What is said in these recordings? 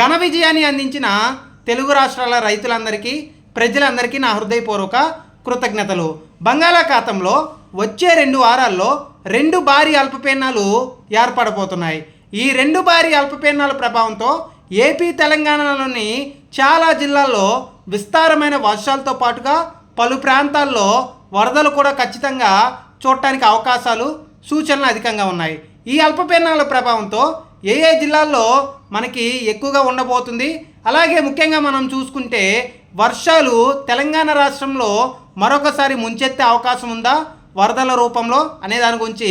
ఘన విజయాన్ని అందించిన తెలుగు రాష్ట్రాల రైతులందరికీ ప్రజలందరికీ నా హృదయపూర్వక కృతజ్ఞతలు. బంగాళాఖాతంలో వచ్చే రెండు వారాల్లో రెండు భారీ అల్పపీడనాలు ఏర్పడబోతున్నాయి. ఈ రెండు భారీ అల్పపీడనాల ప్రభావంతో ఏపీ తెలంగాణలోని చాలా జిల్లాల్లో విస్తారమైన వర్షాలతో పాటుగా పలు ప్రాంతాల్లో వరదలు కూడా ఖచ్చితంగా చూడటానికి అవకాశాలు సూచనలు అధికంగా ఉన్నాయి. ఈ అల్పపీడనాల ప్రభావంతో ఏ ఏ జిల్లాల్లో మనకి ఎక్కువగా ఉండబోతుంది? అలాగే ముఖ్యంగా మనం చూసుకుంటే వర్షాలు తెలంగాణ రాష్ట్రంలో మరొకసారి ముంచెత్తే అవకాశం ఉందా? వరదల రూపంలో అనే దాని గురించి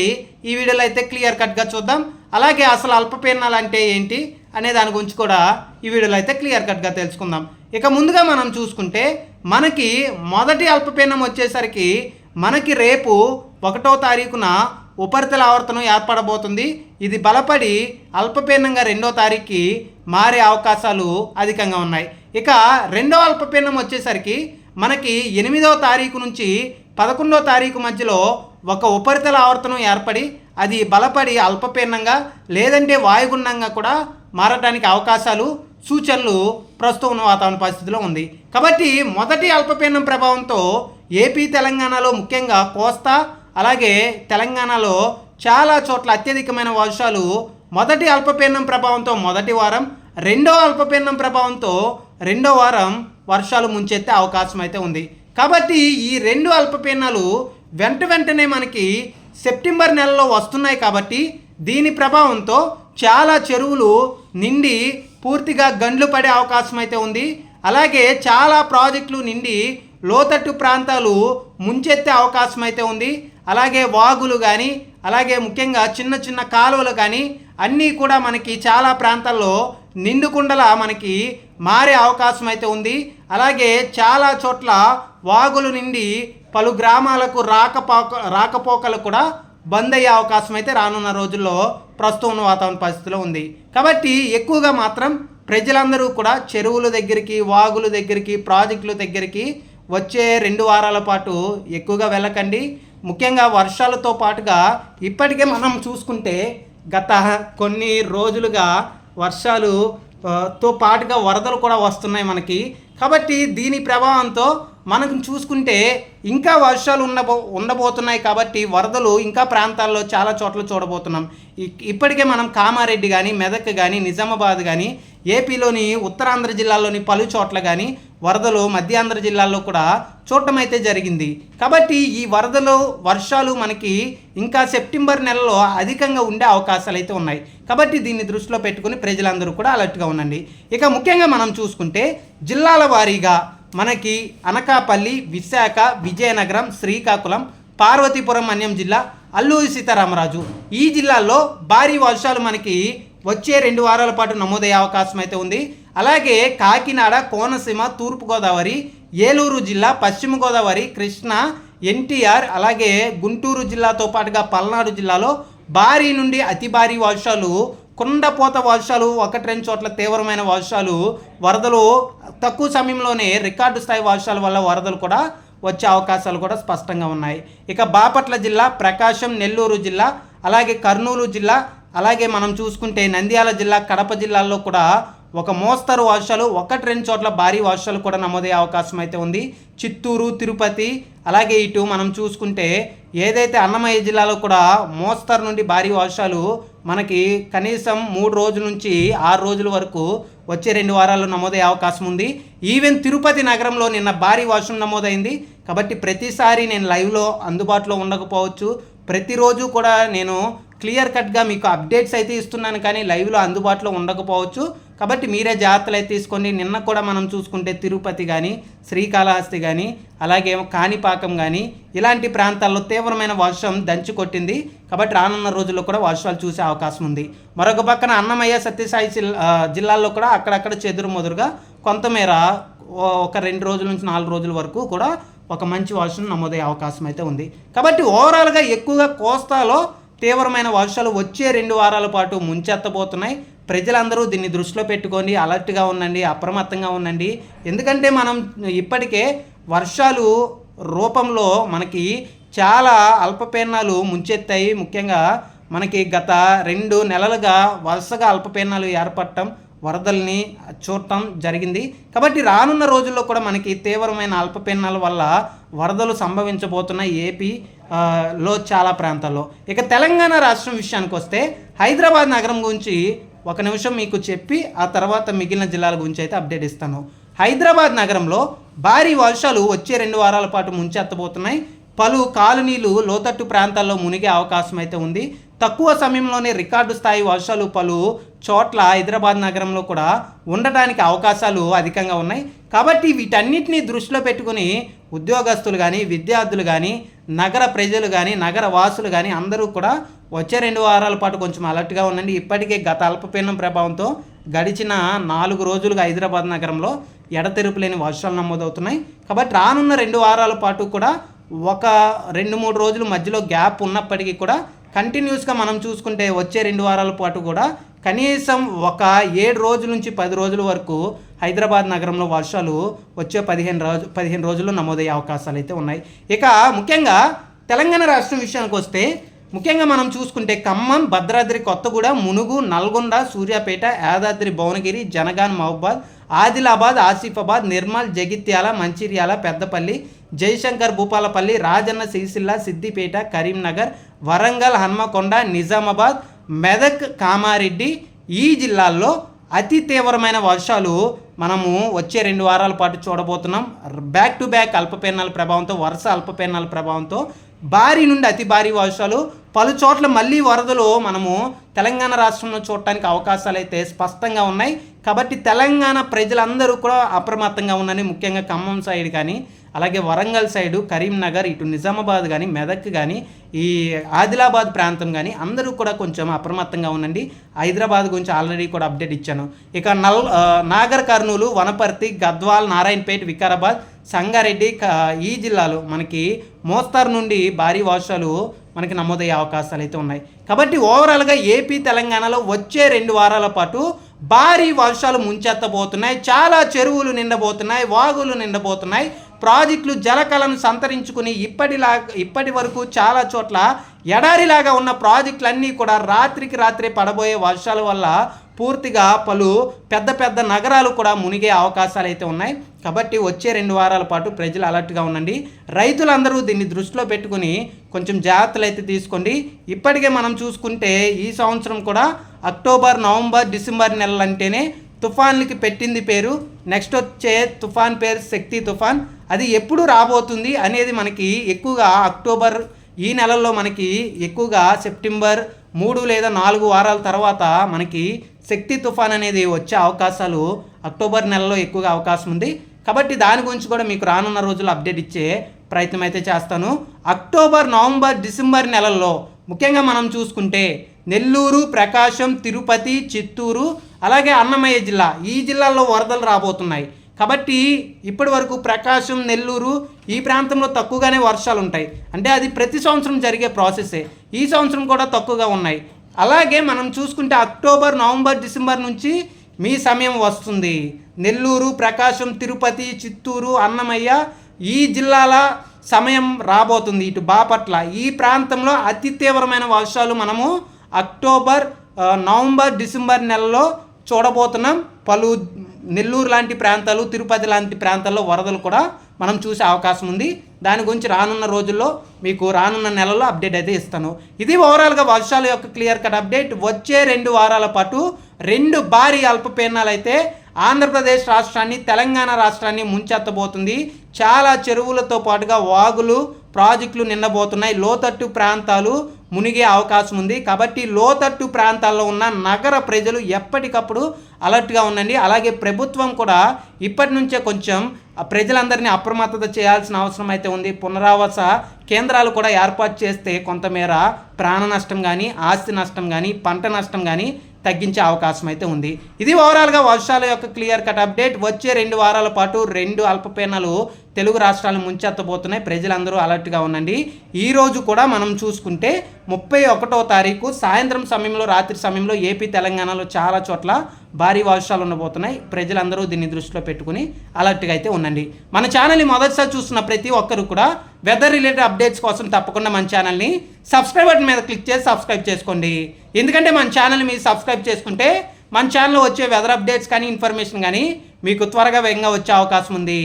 ఈ వీడియోలో అయితే క్లియర్ కట్గా చూద్దాం. అలాగే అసలు అల్పపీడనాలు అంటే ఏంటి అనే దాని గురించి కూడా ఈ వీడియోలో అయితే క్లియర్ కట్గా తెలుసుకుందాం. ఇక ముందుగా మనం చూసుకుంటే మనకి మొదటి అల్పపీడనం వచ్చేసరికి మనకి రేపు ఒకటో తారీఖున ఉపరితల ఆవర్తనం ఏర్పడబోతుంది. ఇది బలపడి అల్పపీడనంగా రెండో తారీఖుకి మారే అవకాశాలు అధికంగా ఉన్నాయి. ఇక రెండో అల్పపీడనం వచ్చేసరికి మనకి ఎనిమిదవ తారీఖు నుంచి పదకొండో తారీఖు మధ్యలో ఒక ఉపరితల ఆవర్తనం ఏర్పడి అది బలపడి అల్పపీడనంగా లేదంటే వాయుగుండంగా కూడా మారడానికి అవకాశాలు సూచనలు ప్రస్తుతం ఉన్న వాతావరణ పరిస్థితిలో ఉంది. కాబట్టి మొదటి అల్పపీడనం ప్రభావంతో ఏపీ తెలంగాణలో ముఖ్యంగా కోస్తా అలాగే తెలంగాణలో చాలా చోట్ల అత్యధికమైన వర్షాలు మొదటి అల్పపీడనం ప్రభావంతో మొదటి వారం రెండో అల్పపీడనం ప్రభావంతో రెండో వారం వర్షాలు ముంచెత్తే అవకాశం అయితే ఉంది. కాబట్టి ఈ రెండు అల్పపీడనాలు వెంట వెంటనే మనకి సెప్టెంబర్ నెలలో వస్తున్నాయి కాబట్టి దీని ప్రభావంతో చాలా చెరువులు నిండి పూర్తిగా గండ్లు పడే అవకాశం అయితే ఉంది. అలాగే చాలా ప్రాజెక్టులు నిండి లోతట్టు ప్రాంతాలు ముంచెత్తే అవకాశం అయితే ఉంది. అలాగే వాగులు కానీ అలాగే ముఖ్యంగా చిన్న చిన్న కాలువలు కానీ అన్నీ కూడా మనకి చాలా ప్రాంతాల్లో నిండుకుండలా మనకి మారే అవకాశం అయితే ఉంది. అలాగే చాలా చోట్ల వాగులు నిండి పలు గ్రామాలకు రాకపోక రాకపోకలు కూడా బంద్ అయ్యే అవకాశం అయితే రానున్న రోజుల్లో ప్రస్తుతం ఉన్న వాతావరణ పరిస్థితిలో ఉంది. కాబట్టి ఎక్కువగా మాత్రం ప్రజలందరూ కూడా చెరువుల దగ్గరికి వాగుల దగ్గరికి ప్రాజెక్టుల దగ్గరికి వచ్చే రెండు వారాల పాటు ఎక్కువగా వెళ్ళకండి. ముఖ్యంగా వర్షాలతో పాటుగా ఇప్పటికే మనం చూసుకుంటే గత కొన్ని రోజులుగా వర్షాలు తో పాటుగా వరదలు కూడా వస్తున్నాయి మనకి. కాబట్టి దీని ప్రభావంతో మనకు చూసుకుంటే ఇంకా వర్షాలు ఉండబో ఉండబోతున్నాయి కాబట్టి వరదలు ఇంకా ప్రాంతాల్లో చాలా చోట్ల చూడబోతున్నాం. ఇప్పటికే మనం కామారెడ్డి కానీ మెదక్ కానీ నిజామాబాద్ కానీ ఏపీలోని ఉత్తరాంధ్ర జిల్లాలోని పలు చోట్ల కానీ వరదలు మధ్యాంధ్ర జిల్లాల్లో కూడా చూడటం అయితే జరిగింది. కాబట్టి ఈ వరదలు వర్షాలు మనకి ఇంకా సెప్టెంబర్ నెలలో అధికంగా ఉండే అవకాశాలు అయితే ఉన్నాయి. కాబట్టి దీన్ని దృష్టిలో పెట్టుకుని ప్రజలందరూ కూడా అలర్ట్గా ఉండండి. ఇక ముఖ్యంగా మనం చూసుకుంటే జిల్లాల వారీగా మనకి అనకాపల్లి విశాఖ విజయనగరం శ్రీకాకుళం పార్వతీపురం అన్యం జిల్లా అల్లూరి సీతారామరాజు ఈ జిల్లాల్లో భారీ వర్షాలు మనకి వచ్చే రెండు వారాల పాటు నమోదయ్యే అవకాశం అయితే ఉంది. అలాగే కాకినాడ కోనసీమ తూర్పుగోదావరి ఏలూరు జిల్లా పశ్చిమ గోదావరి కృష్ణా ఎన్టీఆర్ అలాగే గుంటూరు జిల్లాతో పాటుగా పల్నాడు జిల్లాలో భారీ నుండి అతి భారీ వర్షాలు కుండపోత వర్షాలు ఒకటి రెండు చోట్ల తీవ్రమైన వర్షాలు వరదలు తక్కువ సమయంలోనే రికార్డు స్థాయి వర్షాల వల్ల వరదలు కూడా వచ్చే అవకాశాలు కూడా స్పష్టంగా ఉన్నాయి. ఇక బాపట్ల జిల్లా ప్రకాశం నెల్లూరు జిల్లా అలాగే కర్నూలు జిల్లా అలాగే మనం చూసుకుంటే నంద్యాల జిల్లా కడప జిల్లాల్లో కూడా ఒక మోస్తరు వర్షాలు ఒకటి రెండు చోట్ల భారీ వర్షాలు కూడా నమోదయ్యే అవకాశం అయితే ఉంది. చిత్తూరు తిరుపతి అలాగే ఇటు మనం చూసుకుంటే ఏదైతే అన్నమయ్య జిల్లాలో కూడా మోస్తరు నుండి భారీ వర్షాలు మనకి కనీసం మూడు రోజుల నుంచి ఆరు రోజుల వరకు వచ్చే రెండు వారాల్లో నమోదయ్యే అవకాశం ఉంది. ఈవెన్ తిరుపతి నగరంలో నిన్న భారీ వర్షం నమోదైంది. కాబట్టి ప్రతిసారి నేను లైవ్లో అందుబాటులో ఉండకపోవచ్చు. ప్రతిరోజు కూడా నేను క్లియర్ కట్గా మీకు అప్డేట్స్ అయితే ఇస్తున్నాను కానీ లైవ్లో అందుబాటులో ఉండకపోవచ్చు. కాబట్టి మీరే జాగ్రత్తలు అయితే తీసుకోండి నిన్న కూడా మనం చూసుకుంటే తిరుపతి కానీ శ్రీకాళహస్తి కానీ అలాగే కాణిపాకం కానీ ఇలాంటి ప్రాంతాల్లో తీవ్రమైన వర్షం దంచి కొట్టింది. కాబట్టి రానున్న రోజుల్లో కూడా వర్షాలు చూసే అవకాశం ఉంది. మరొక పక్కన అన్నమయ్య సత్యసాయి జిల్లా జిల్లాల్లో కూడా అక్కడక్కడ చెదురు మొదురుగా కొంతమేర ఓ- ఒక రెండు రోజుల నుంచి నాలుగు రోజుల వరకు కూడా ఒక మంచి వర్షం నమోదయ్యే అవకాశం అయితే ఉంది. కాబట్టి ఓవరాల్గా ఎక్కువగా కోస్తాలో తీవ్రమైన వర్షాలు వచ్చే రెండు వారాల పాటు ముంచెత్తబోతున్నాయి. ప్రజలందరూ దీన్ని దృష్టిలో పెట్టుకొని అలర్ట్గా ఉండండి అప్రమత్తంగా ఉండండి. ఎందుకంటే మనం ఇప్పటికే వర్షాలు రూపంలో మనకి చాలా అల్పపీడనాలు ముంచెత్తాయి. ముఖ్యంగా మనకి గత రెండు నెలలుగా వరుసగా అల్పపీడనాలు ఏర్పడటం వరదల్ని చూడటం జరిగింది. కాబట్టి రానున్న రోజుల్లో కూడా మనకి తీవ్రమైన అల్పపీడనాల వల్ల వరదలు సంభవించబోతున్న ఏపీ లో చాలా ప్రాంతాల్లో. ఇక తెలంగాణ రాష్ట్రం విషయానికి వస్తే హైదరాబాద్ నగరం గురించి ఒక నిమిషం మీకు చెప్పి ఆ తర్వాత మిగిలిన జిల్లాల గురించి అయితే అప్డేట్ ఇస్తాను. హైదరాబాద్ నగరంలో భారీ వర్షాలు వచ్చే రెండు వారాల పాటు ముంచెత్తబోతున్నాయి పలు కాలనీలు లోతట్టు ప్రాంతాల్లో మునిగే అవకాశం అయితే ఉంది. తక్కువ సమయంలోనే రికార్డు స్థాయి వర్షాలు పలు చోట్ల హైదరాబాద్ నగరంలో కూడా ఉండటానికి అవకాశాలు అధికంగా ఉన్నాయి. కాబట్టి వీటన్నిటిని దృష్టిలో పెట్టుకుని ఉద్యోగస్తులు కానీ విద్యార్థులు కానీ నగర ప్రజలు కానీ నగర వాసులు కానీ అందరూ కూడా వచ్చే రెండు వారాల పాటు కొంచెం అలర్ట్గా ఉండండి. ఇప్పటికే గత అల్పపీడనం ప్రభావంతో గడిచిన నాలుగు రోజులుగా హైదరాబాద్ నగరంలో ఎడతెరుపు లేని వర్షాలు నమోదవుతున్నాయి. కాబట్టి రానున్న రెండు వారాల పాటు కూడా ఒక రెండు మూడు రోజులు మధ్యలో గ్యాప్ ఉన్నప్పటికీ కూడా కంటిన్యూస్గా మనం చూసుకుంటే వచ్చే రెండు వారాల పాటు కూడా కనీసం ఒక ఏడు రోజుల నుంచి పది రోజుల వరకు హైదరాబాద్ నగరంలో వర్షాలు వచ్చే పదిహేను రోజు పదిహేను రోజుల్లో నమోదయ్యే అవకాశాలు అయితే ఉన్నాయి. ఇక ముఖ్యంగా తెలంగాణ రాష్ట్రం విషయానికి వస్తే ముఖ్యంగా మనం చూసుకుంటే ఖమ్మం భద్రాద్రి కొత్తగూడ మునుగు నల్గొండ సూర్యాపేట యాదాద్రి భువనగిరి జనగాన్ మహబాద్ ఆదిలాబాద్ ఆసిఫాబాద్ నిర్మల్ జగిత్యాల మంచిర్యాల పెద్దపల్లి జయశంకర్ భూపాలపల్లి రాజన్న సిరిసిల్ల సిద్దిపేట కరీంనగర్ వరంగల్ హన్మకొండ నిజామాబాద్ మెదక్ కామారెడ్డి ఈ జిల్లాల్లో అతి తీవ్రమైన వర్షాలు మనము వచ్చే రెండు వారాల పాటు చూడబోతున్నాం. బ్యాక్ టు బ్యాక్ అల్పపీడనాల ప్రభావంతో వరుస అల్పపీడనాల ప్రభావంతో భారీ నుండి అతి భారీ వర్షాలు పలు చోట్ల మళ్ళీ వరదలు మనము తెలంగాణ రాష్ట్రంలో చూడటానికి అవకాశాలు అయితే స్పష్టంగా ఉన్నాయి. కాబట్టి తెలంగాణ ప్రజలందరూ కూడా అప్రమత్తంగా ఉందని ముఖ్యంగా ఖమ్మం సైడ్ కానీ అలాగే వరంగల్ సైడు కరీంనగర్ ఇటు నిజామాబాద్ కానీ మెదక్ కానీ ఈ ఆదిలాబాద్ ప్రాంతం కానీ అందరూ కూడా కొంచెం అప్రమత్తంగా ఉండండి. హైదరాబాద్ గురించి ఆల్రెడీ కూడా అప్డేట్ ఇచ్చాను. ఇక నల్ నాగర్ కర్నూలు వనపర్తి గద్వాల్ నారాయణపేట వికారాబాద్ సంగారెడ్డి ఈ జిల్లాలో మనకి మోస్తారు నుండి భారీ వర్షాలు మనకి నమోదయ్యే అవకాశాలు అయితే ఉన్నాయి. కాబట్టి ఓవరాల్గా ఏపీ తెలంగాణలో వచ్చే రెండు వారాల పాటు భారీ వర్షాలు ముంచెత్తబోతున్నాయి. చాలా చెరువులు నిండబోతున్నాయి వాగులు నిండబోతున్నాయి. ప్రాజెక్టులు జలకలను సంతరించుకుని ఇప్పటిలా ఇప్పటి వరకు చాలా చోట్ల ఎడారిలాగా ఉన్న ప్రాజెక్టులన్నీ కూడా రాత్రికి రాత్రే పడబోయే వర్షాల వల్ల పూర్తిగా పలు పెద్ద పెద్ద నగరాలు కూడా మునిగే అవకాశాలు అయితే ఉన్నాయి. కాబట్టి వచ్చే రెండు వారాల పాటు ప్రజలు అలర్ట్గా ఉండండి. రైతులందరూ దీన్ని దృష్టిలో పెట్టుకుని కొంచెం జాగ్రత్తలు అయితే తీసుకోండి. ఇప్పటికే మనం చూసుకుంటే ఈ సంవత్సరం కూడా అక్టోబర్ నవంబర్ డిసెంబర్ నెలలంటేనే తుఫాన్లకి పెట్టింది పేరు. నెక్స్ట్ వచ్చే తుఫాన్ పేరు శక్తి తుఫాన్. అది ఎప్పుడు రాబోతుంది అనేది మనకి ఎక్కువగా అక్టోబర్ ఈ నెలల్లో మనకి ఎక్కువగా సెప్టెంబర్ మూడు లేదా నాలుగు వారాల తర్వాత మనకి శక్తి తుఫాన్ అనేది వచ్చే అవకాశాలు అక్టోబర్ నెలలో ఎక్కువగా అవకాశం ఉంది. కాబట్టి దాని గురించి కూడా మీకు రానున్న రోజుల్లో అప్డేట్ ఇచ్చే ప్రయత్నం అయితే చేస్తాను. అక్టోబర్ నవంబర్ డిసెంబర్ నెలల్లో ముఖ్యంగా మనం చూసుకుంటే నెల్లూరు ప్రకాశం తిరుపతి చిత్తూరు అలాగే అన్నమయ్య జిల్లా ఈ జిల్లాల్లో వరదలు రాబోతున్నాయి. కాబట్టి ఇప్పటి వరకు ప్రకాశం నెల్లూరు ఈ ప్రాంతంలో తక్కువగానే వర్షాలు ఉంటాయి. అంటే అది ప్రతి సంవత్సరం జరిగే ప్రాసెసే. ఈ సంవత్సరం కూడా తక్కువగా ఉన్నాయి. అలాగే మనం చూసుకుంటే అక్టోబర్ నవంబర్ డిసెంబర్ నుంచి మీ సమయం వస్తుంది. నెల్లూరు ప్రకాశం తిరుపతి చిత్తూరు అన్నమయ్య ఈ జిల్లాల సమయం రాబోతుంది ఇటు బాపట్ల. ఈ ప్రాంతంలో అతి తీవ్రమైన వర్షాలు మనము అక్టోబర్ నవంబర్ డిసెంబర్ నెలలో చూడబోతున్నాం. పలు నెల్లూరు లాంటి ప్రాంతాలు తిరుపతి లాంటి ప్రాంతాల్లో వరదలు కూడా మనం చూసే అవకాశం ఉంది. దాని గురించి రానున్న రోజుల్లో మీకు రానున్న నెలలో అప్డేట్ అయితే ఇస్తాను. ఇది ఓవరాల్గా వర్షాల యొక్క క్లియర్ కట్ అప్డేట్. వచ్చే రెండు వారాల పాటు రెండు భారీ అల్పపీడనాలు అయితే ఆంధ్రప్రదేశ్ రాష్ట్రాన్ని తెలంగాణ రాష్ట్రాన్ని ముంచెత్తబోతుంది. చాలా చెరువులతో పాటుగా వాగులు ప్రాజెక్టులు నిండబోతున్నాయి. లోతట్టు ప్రాంతాలు మునిగే అవకాశం ఉంది. కాబట్టి లోతట్టు ప్రాంతాల్లో ఉన్న నగర ప్రజలు ఎప్పటికప్పుడు అలర్ట్గా ఉండండి. అలాగే ప్రభుత్వం కూడా ఇప్పటి నుంచే కొంచెం ప్రజలందరినీ అప్రమత్తత చేయాల్సిన అవసరం అయితే ఉంది. పునరావాస కేంద్రాలు కూడా ఏర్పాటు చేస్తే కొంతమేర ప్రాణ నష్టం కానీ ఆస్తి నష్టం కానీ పంట నష్టం కానీ తగ్గించే అవకాశం అయితే ఉంది. ఇది ఓవరాల్గా వర్షాల యొక్క క్లియర్ కట్ అప్డేట్ వచ్చే రెండు వారాల పాటు రెండు అల్పపీడనాలు తెలుగు రాష్ట్రాలను ముంచెత్తబోతున్నాయి. ప్రజలందరూ అలర్ట్గా ఉండండి. ఈ రోజు కూడా మనం చూసుకుంటే ముప్పై ఒకటో తారీఖు సాయంత్రం సమయంలో రాత్రి సమయంలో ఏపీ తెలంగాణలో చాలా చోట్ల భారీ వర్షాలు ఉండబోతున్నాయి. ప్రజలందరూ దీన్ని దృష్టిలో పెట్టుకుని అలర్ట్గా అయితే ఉండండి. మన ఛానల్ని మొదటిసారి చూస్తున్న ప్రతి ఒక్కరు కూడా వెదర్ రిలేటెడ్ అప్డేట్స్ కోసం తప్పకుండా మన ఛానల్ని సబ్స్క్రైబ్ బటన్ మీద క్లిక్ చేసి సబ్స్క్రైబ్ చేసుకోండి. ఎందుకంటే మన ఛానల్ మీరు సబ్స్క్రైబ్ చేసుకుంటే మన ఛానల్లో వచ్చే వెదర్ అప్డేట్స్ కానీ ఇన్ఫర్మేషన్ కానీ మీకు త్వరగా వేగంగా వచ్చే అవకాశం ఉంది.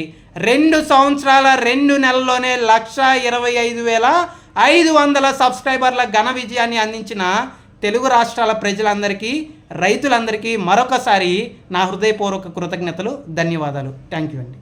రెండు సంవత్సరాల రెండు నెలల్లోనే లక్ష ఇరవై ఐదు వేల ఐదు వందల సబ్స్క్రైబర్ల ఘన విజయాన్ని అందించిన తెలుగు రాష్ట్రాల ప్రజలందరికీ రైతులందరికీ మరొకసారి నా హృదయపూర్వక కృతజ్ఞతలు ధన్యవాదాలు. థ్యాంక్ యూ అండి.